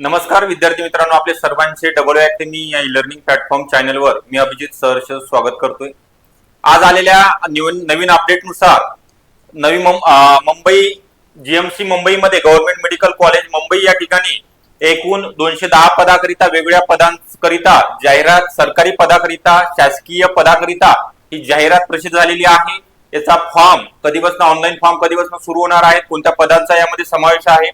नमस्कार विद्यार्थी मित्रांनो. आपले सर्वांचे डबल अकॅडमी या ई लर्निंग प्लॅटफॉर्म चॅनलवर मी अभिजित सहर्ष स्वागत करतोय. आज आलेल्या नवीन नवीन अपडेटनुसार नवी मुंबई जीएमसी मुंबईमध्ये गव्हर्नमेंट मेडिकल कॉलेज मुंबई या ठिकाणी एकूण दोनशे दहा पदाकरिता वेगवेगळ्या पदांकरिता जाहिरात सरकारी पदाकरिता शासकीय पदाकरिता ही जाहिरात प्रसिद्ध झालेली आहे. याचा फॉर्म कधीपासून ऑनलाईन फॉर्म कधीपासून सुरू होणार आहे? कोणत्या पदांचा यामध्ये समावेश आहे?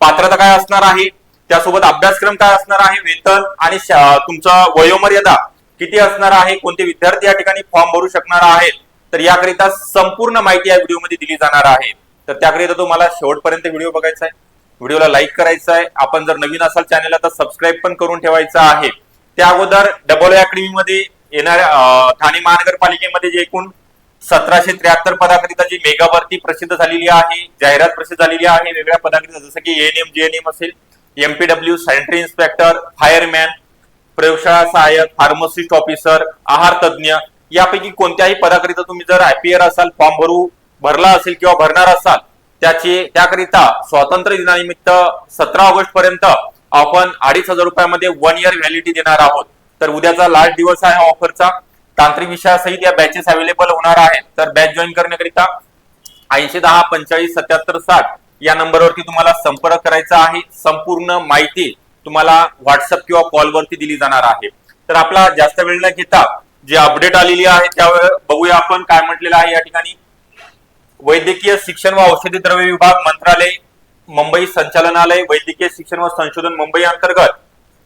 पात्रता काय असणार आहे? त्यासोबत अभ्यासक्रम काय असणार आहे? वेतन आणि तुमचा तुमचं वयोमर्यादा किती असणार आहे? कोणते विद्यार्थी या ठिकाणी फॉर्म भरू शकणार आहेत? तर याकरिता संपूर्ण माहिती या व्हिडिओमध्ये दिली जाणार आहे. तर त्याकरिता तुम्हाला शेवटपर्यंत व्हिडिओ बघायचा आहे. व्हिडिओला लाईक करायचा आहे. आपण जर नवीन असाल चॅनलला तर सबस्क्राईब पण करून ठेवायचं आहे. त्या अगोदर डबल अकॅडमी मध्ये येणाऱ्या ठाणे महानगरपालिकेमध्ये जे एकूण सतराशे त्र्याहत्तर पदाकरिता जी मेगा भरती प्रसिद्ध झालेली आहे जाहिरात प्रसिद्ध झालेली आहे वेगळ्या पदाकरिता जसं की एएनएम जेएनएम असेल एमपीडब्ल्यू सॅनिटरी इन्स्पेक्टर फायरमॅन प्रयोगशाळा सहाय्यक फार्मसिस्ट ऑफिसर आहार तज्ज्ञ यापैकी कोणत्याही पदाकरिता तुम्ही जर आयपीआर असाल फॉर्म भरू भरला असेल किंवा भरणार असाल त्याची त्याकरिता स्वातंत्र्य दिनानिमित्त सतरा ऑगस्ट पर्यंत आपण अडीच हजार रुपयामध्ये वन इयर व्हॅलिडिटी देणार आहोत. तर उद्याचा लास्ट दिवस आहे ऑफरचा तांत्रिक विषयासहित या बॅचेस अवेलेबल होणार आहेत. तर बॅच जॉईन करण्याकरिता ऐंशी दहा पंचेचाळीस सत्याहत्तर साठ या नंबरवरती तुम्हाला संपर्क करायचा आहे. संपूर्ण माहिती तुम्हाला व्हॉट्सअप किंवा कॉलवरती दिली जाणार आहे. तर आपला जास्त वेळ न घेता जे अपडेट आलेली आहे त्यावेळेस बघूया आपण काय म्हटलेलं आहे या ठिकाणी. वैद्यकीय शिक्षण व औषधी द्रव्य विभाग मंत्रालय मुंबई संचालनालय वैद्यकीय शिक्षण व संशोधन मुंबई अंतर्गत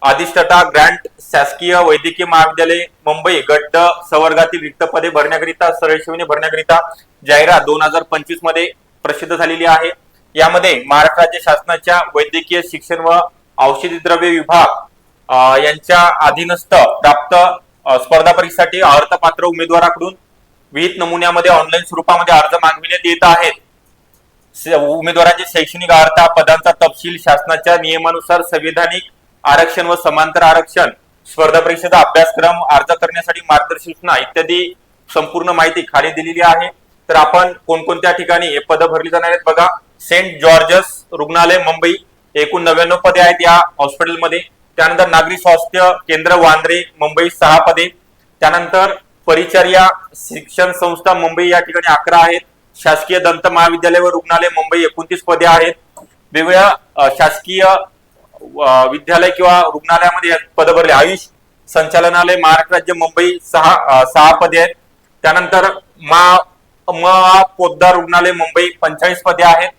अधिष्ठता ग्रँट शासकीय वैद्यकीय महाविद्यालय मुंबई गड्ड सवर्गातील रिक्त पदे भरण्याकरिता सरळशिवने भरण्याकरिता जाहिरात दोन हजार पंचवीसमध्ये प्रसिद्ध झालेली आहे. यामध्ये महाराष्ट्र राज्य शासनाच्या वैद्यकीय शिक्षण व औषधी द्रव्य विभाग यांच्या अधीनस्थ प्राप्त स्पर्धा परीक्षेसाठी अर्थपात्र उमेदवाराकडून विहित नमुन्यामध्ये ऑनलाईन स्वरूपामध्ये अर्ज मागविण्यात येत आहेत. उमेदवारांची उमेदवारांचे शैक्षणिक अर्हता पदांचा तपशील शासनाच्या नियमानुसार संविधानिक आरक्षण व समांतर आरक्षण स्पर्धा परीक्षेचा अभ्यासक्रम अर्ज करण्यासाठी मार्गदर्शना सूचना इत्यादी संपूर्ण माहिती खाली दिलेली आहे. तर आपण कोणकोणत्या ठिकाणी हे पदं भरली जाणार आहेत बघा. सेंट जॉर्जस रुग्णालय मुंबई. एकूण नव्याण्णव पदे आहेत या हॉस्पिटलमध्ये. त्यानंतर नागरी स्वास्थ्य केंद्र वांद्रे मुंबई सहा पदे. त्यानंतर परिचर्या शिक्षण संस्था मुंबई या ठिकाणी अकरा आहेत. शासकीय दंत महाविद्यालय व रुग्णालय मुंबई एकोणतीस पदे आहेत. वेगवेगळ्या शासकीय विद्यालय किंवा रुग्णालयामध्ये पद भरले आयुष संचालनालय महाराष्ट्र राज्य मुंबई सहा सहा पदे आहेत. त्यानंतर मा म पोद्दार रुग्णालय मुंबई पंचेचाळीस पदे आहेत.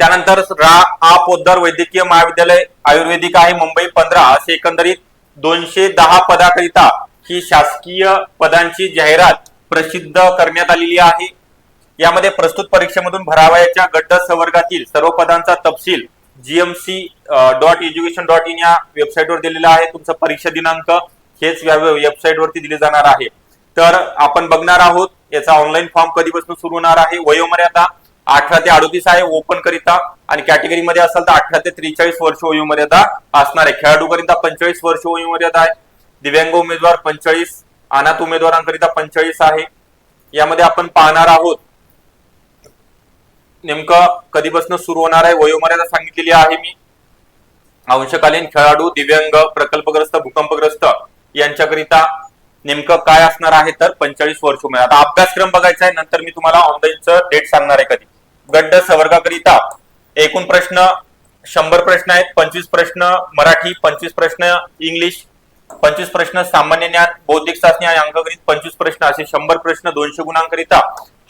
त्यानंतर रा आ पोद्दार वैद्यकीय महाविद्यालय आयुर्वेदिक आहे मुंबई पंधरा असे एकंदरीत दोनशे दहा पदाकरिता ही शासकीय पदांची जाहिरात प्रसिद्ध करण्यात आलेली आहे. यामध्ये प्रस्तुत परीक्षेमधून भरावयाच्या गट संवर्गातील सर्व पदांचा तपशील GMC dot education dot in या वेबसाईटवर दिलेला आहे. तुमचा परीक्षा दिनांक हेच वेबसाईटवरती दिले जाणार आहे. तर आपण बघणार आहोत याचा ऑनलाईन फॉर्म कधीपासून सुरू होणार आहे वयोमर्यादा अठरा ते अडोतीस आहे ओपन करिता. आणि कॅटेगरी मध्ये असेल तर अठरा ते त्रेचाळीस वर्ष वयोमर्यादा असणार आहे. खेळाडू करिता पंचेचाळीस वर्ष वयोमर्यादा आहे. दिव्यांग उमेदवार पंचेचाळीस अनाथ उमेदवारांकरिता पंचेचाळीस आहे. यामध्ये आपण पाहणार आहोत नेमकं कधीपासून सुरू होणार आहे वयोमर्यादा सांगितलेली आहे मी. अंशकालीन खेळाडू दिव्यांग प्रकल्पग्रस्त भूकंपग्रस्त यांच्याकरिता नेमकं काय असणार आहे तर पंचेचाळीस वर्ष उमेद आता अभ्यासक्रम बघायचा आहे नंतर मी तुम्हाला ऑनलाईनचं डेट सांगणार आहे कधी. गड्ड संवर्गाकरिता एकूण प्रश्न शंभर प्रश्न आहेत पंचवीस प्रश्न मराठी पंचवीस प्रश्न इंग्लिश पंचवीस प्रश्न सामान्य ज्ञान बौद्धिक चाचणी आणि अंकगणित पंचवीस प्रश्न असे शंभर प्रश्न दोनशे गुणांकरिता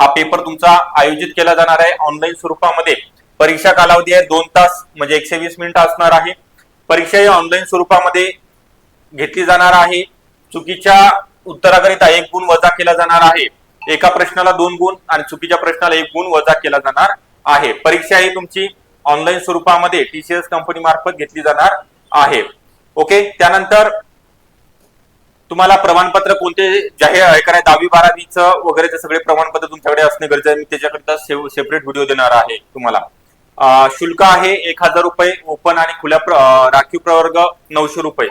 हा पेपर तुमचा आयोजित केला जाणार आहे. ऑनलाईन स्वरूपामध्ये परीक्षा कालावधी आहे दोन तास म्हणजे एकशे वीस मिनिटं असणार आहे. परीक्षा ही ऑनलाईन स्वरूपामध्ये घेतली जाणार आहे. चुकीच्या उत्तराकरिता एक गुण वजा केला जाणार आहे. एका प्रश्नाला दोन गुण आणि चुकीच्या प्रश्नाला एक गुण वजा केला जाणार आहे. परीक्षा ही तुमची ऑनलाईन स्वरूपामध्ये टीसीएस कंपनी मार्फत घेतली जाणार आहे. ओके त्यानंतर तुम्हाला प्रमाणपत्र कोणते जाहीर आहे? दहावी बारावीचं वगैरेचे सगळे प्रमाणपत्र तुमच्याकडे असणे गरजेचं आहे. मी त्याच्याकरिता सेपरेट व्हिडिओ देणार आहे तुम्हाला. शुल्क आहे एक हजार रुपये ओपन आणि खुल्या राखीव प्रवर्ग नऊशे रुपये.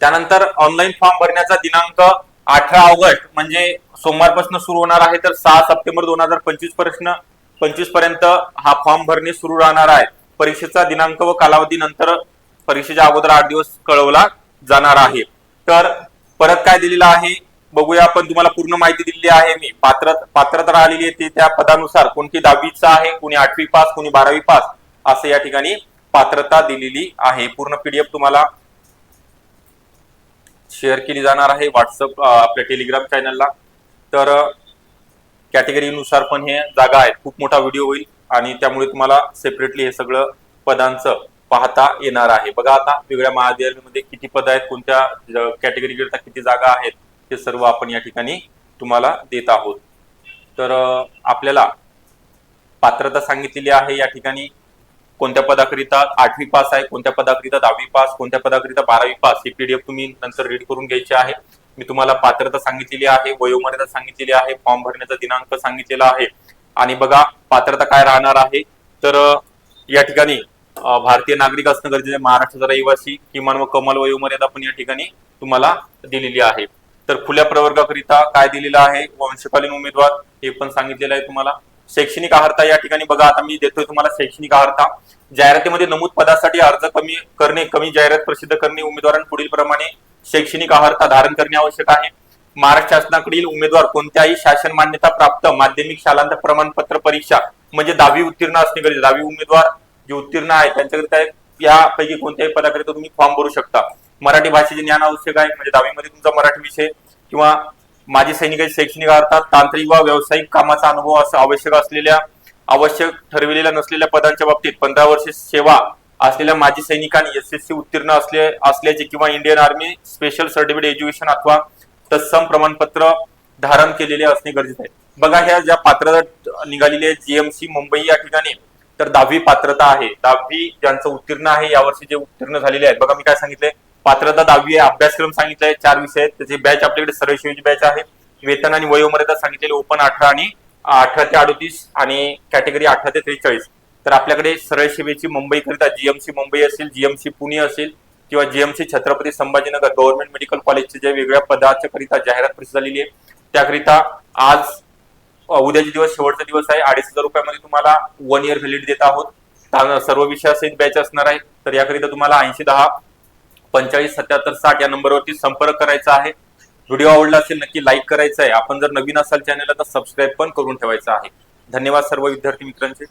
त्यानंतर ऑनलाईन फॉर्म भरण्याचा दिनांक अठरा ऑगस्ट म्हणजे सोमवारपासून सुरू होणार आहे तर सहा सप्टेंबर दोन हजार पंचवीसपर्यंत पंचवीसपर्यंत हा फॉर्म भरणे सुरू राहणार आहे. परीक्षेचा दिनांक व कालावधी नंतर परीक्षेच्या अगोदर आठ दिवस कळवला जाणार आहे. तर परत काय दिलेलं आहे? बघूया आपण तुम्हाला पूर्ण माहिती दिलेली आहे मी. पात्र पात्रता राहिलेली आहे ती त्या पदानुसार कोणती दहावीचा आहे कोणी आठवी पास कोणी बारावी पास असं या ठिकाणी पात्रता दिलेली आहे. पूर्ण पीडीएफ तुम्हाला शेअर केली जाणार आहे. व्हॉट्सअप आपल्या टेलिग्राम चॅनलला. तर कॅटेगरीनुसार पण हे जागा आहेत. खूप मोठा व्हिडिओ होईल आणि त्यामुळे तुम्हाला सेपरेटली हे सगळं पदांचं पाहता येणार आहे. बघा आता वेगळ्या महाविद्यालयामध्ये किती पद आहेत कोणत्या कॅटेगरी करता किती जागा आहेत ते सर्व आपण या ठिकाणी तुम्हाला देत आहोत. तर आपल्याला पात्रता सांगितलेली आहे या ठिकाणी. कोणत्या पदाकरिता आठवी पास आहे कोणत्या पदाकरिता दहावी पास कोणत्या पदाकरिता बारावी पास ही पीडीएफ तुम्ही नंतर रीड करून घ्यायची आहे. मी तुम्हाला पात्रता सांगितलेली आहे वयोमर्यादा सांगितलेली आहे फॉर्म भरण्याचा दिनांक सांगितलेला आहे. आणि बघा पात्रता काय राहणार आहे? तर या ठिकाणी भारतीय नागरिक असणं गरजेचं आहे. महाराष्ट्राचा रहिवासी किमान व कमाल वयोमर्यादा पण या ठिकाणी तुम्हाला दिलेली आहे. तर खुल्या प्रवर्गाकरिता काय दिलेलं आहे? वंशकालीन उमेदवार हे पण सांगितलेलं आहे तुम्हाला. शैक्षणिक आहारता या ठिकाणी बघा आता मी देतोय तुम्हाला शैक्षणिक आहारता. जाहिरातीमध्ये नमूद पदासाठी अर्ज कमी करणे कमी जाहिरात प्रसिद्ध करणे उमेदवारांपुढील प्रमाणे शैक्षणिक आहारता धारण करणे आवश्यक आहे. महाराष्ट्र शासनाकडील उमेदवार कोणत्याही शासन मान्यता प्राप्त माध्यमिक शालांत प्रमाणपत्र परीक्षा म्हणजे दहावी उत्तीर्ण असणे गरजेचे दहावी उमेदवार जे उत्तीर्ण आहे त्यांच्याकरिता यापैकी कोणत्याही पदाकरिता तुम्ही फॉर्म भरू शकता. मराठी भाषेचे ज्ञान आवश्यक आहे म्हणजे दहावीमध्ये तुमचा मराठी विषय किंवा माजी सैनिकांची शैक्षणिक अर्थात तांत्रिक व व्यावसायिक कामाचा अनुभव असं आवश्यक असलेल्या आवश्यक ठरविलेल्या नसलेल्या पदांच्या बाबतीत पंधरा वर्षे सेवा असलेल्या माजी सैनिकांनी एस एस सी उत्तीर्ण असले असल्याचे किंवा Indian army special certificate education अथवा तत्सम प्रमाणपत्र धारण केलेले असणे गरजेचे आहे. बघा ह्या ज्या पात्रता निघालेली आहे जीएमसी मुंबई या ठिकाणी तर दहावी पात्रता आहे. दहावी ज्यांचं उत्तीर्ण आहे यावर्षी जे उत्तीर्ण झालेले आहेत. बघा मी काय सांगितलंय? पात्रता दहावी आहे अभ्यासक्रम सांगितलाय चार विषय आहेत. त्याचे बॅच आपल्याकडे सरळ बॅच आहे. वेतन आणि वयोमर्यादा सांगितलेली ओपन अठरा आणि अठरा ते अडतीस आणि कॅटेगरी अठरा ते त्रेचाळीस. तर आपल्याकडे सरळ सेवेची मुंबई करिता जीएमसी मुंबई असेल जीएमसी पुणे असेल किंवा GMC Chhatrapati Sambhajinagar government medical कॉलेजचे जे वेगळ्या पदाच्या करिता जाहिरात प्रसिद्ध झालेली आहे. त्याकरिता आज उद्याचे दिवस शेवटचा दिवस आहे. अडीच हजार रुपयामध्ये तुम्हाला वन इयर व्हॅलिड देत आहोत. सर्व विषयासहित बॅच असणार आहे. तर याकरिता तुम्हाला ऐंशी दहा पंचेचाळीस सत्याहत्तर साठ या नंबरवरती संपर्क करायचा आहे. व्हिडिओ आवडला असेल नक्की लाईक करायचा आहे. आपण जर नवीन असाल चॅनलला तर सबस्क्राईब पण करून ठेवायचं आहे. धन्यवाद सर्व विद्यार्थी मित्रांचे.